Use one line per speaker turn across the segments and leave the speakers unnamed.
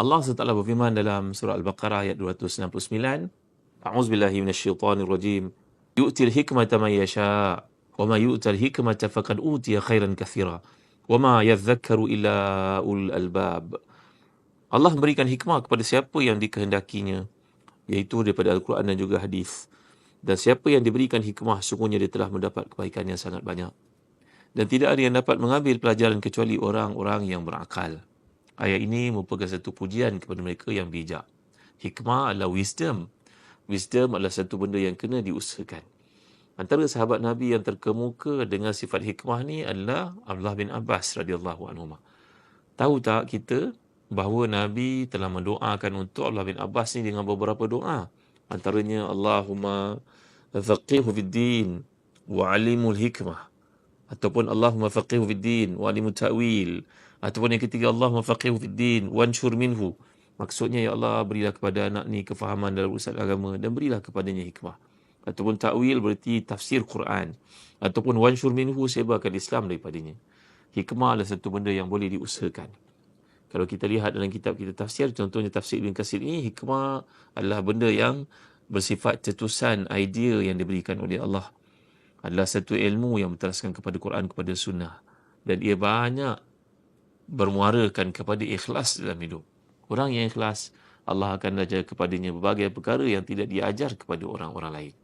Allah SWT berfirman dalam surah Al-Baqarah ayat 269, A'udzubillahi minasyaitonirrajim. Yu'til hikmata man yasha' wa ma yu'tal hikmata faqad utiya khairan katsira wa ma yadhakkaru illa ul albab. Allah memberikan hikmah kepada siapa yang dikehendakinya iaitu daripada Al-Quran dan juga hadis. Dan siapa yang diberikan hikmah sungguhnya dia telah mendapat kebaikan yang sangat banyak. Dan tidak ada yang dapat mengambil pelajaran kecuali orang-orang yang berakal. Ayat ini merupakan satu pujian kepada mereka yang bijak. Hikmah adalah wisdom. Wisdom adalah satu benda yang kena diusahakan. Antara sahabat Nabi yang terkemuka dengan sifat hikmah ni adalah Abdullah bin Abbas radhiyallahu anhu. Tahu tak kita bahawa Nabi telah mendoakan untuk Abdullah bin Abbas ni dengan beberapa doa. Antaranya Allahumma faqihu fid din wa alimul hikmah ataupun Allahumma faqihu fid din wa alimul ta'wil Ataupun yang ketiga Allah mafaqihu fid din wanshur minhu. Maksudnya ya Allah berilah kepada anak ni kefahaman dalam urusan agama dan berilah kepadanya hikmah. Ataupun ta'wil berarti tafsir Quran. Ataupun wanshur minhu sebarkan Islam daripadanya. Hikmah adalah satu benda yang boleh diusahakan. Kalau kita lihat dalam kitab kita tafsir, contohnya tafsir Ibn Qasir ini, hikmah adalah benda yang bersifat cetusan idea yang diberikan oleh Allah. Adalah satu ilmu yang berteraskan kepada Quran, kepada sunnah. Dan ia banyak bermuarakan kepada ikhlas dalam hidup. Orang yang ikhlas, Allah akan ajar kepadanya berbagai perkara yang tidak diajar kepada orang-orang lain.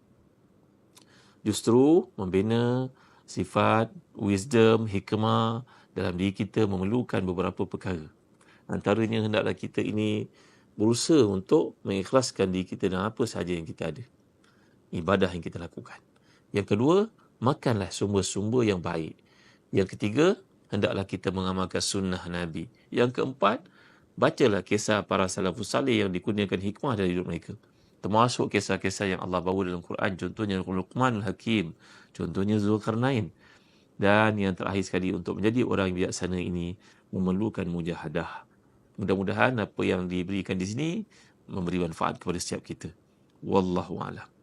Justru membina sifat, wisdom, hikmah dalam diri kita memerlukan beberapa perkara. Antaranya hendaklah kita ini berusaha untuk mengikhlaskan diri kita dengan apa sahaja yang kita ada. Ibadah yang kita lakukan. Yang kedua, makanlah sumber-sumber yang baik. Yang ketiga, hendaklah kita mengamalkan sunnah Nabi. Yang keempat, bacalah kisah para salafus salih yang dikurniakan hikmah dari hidup mereka. Termasuk kisah-kisah yang Allah bawa dalam Quran. Contohnya Luqman al-Hakim. Contohnya Zulkarnain. Dan yang terakhir sekali untuk menjadi orang yang bijaksana ini memerlukan mujahadah. Mudah-mudahan apa yang diberikan di sini memberi manfaat kepada setiap kita. Wallahu a'lam.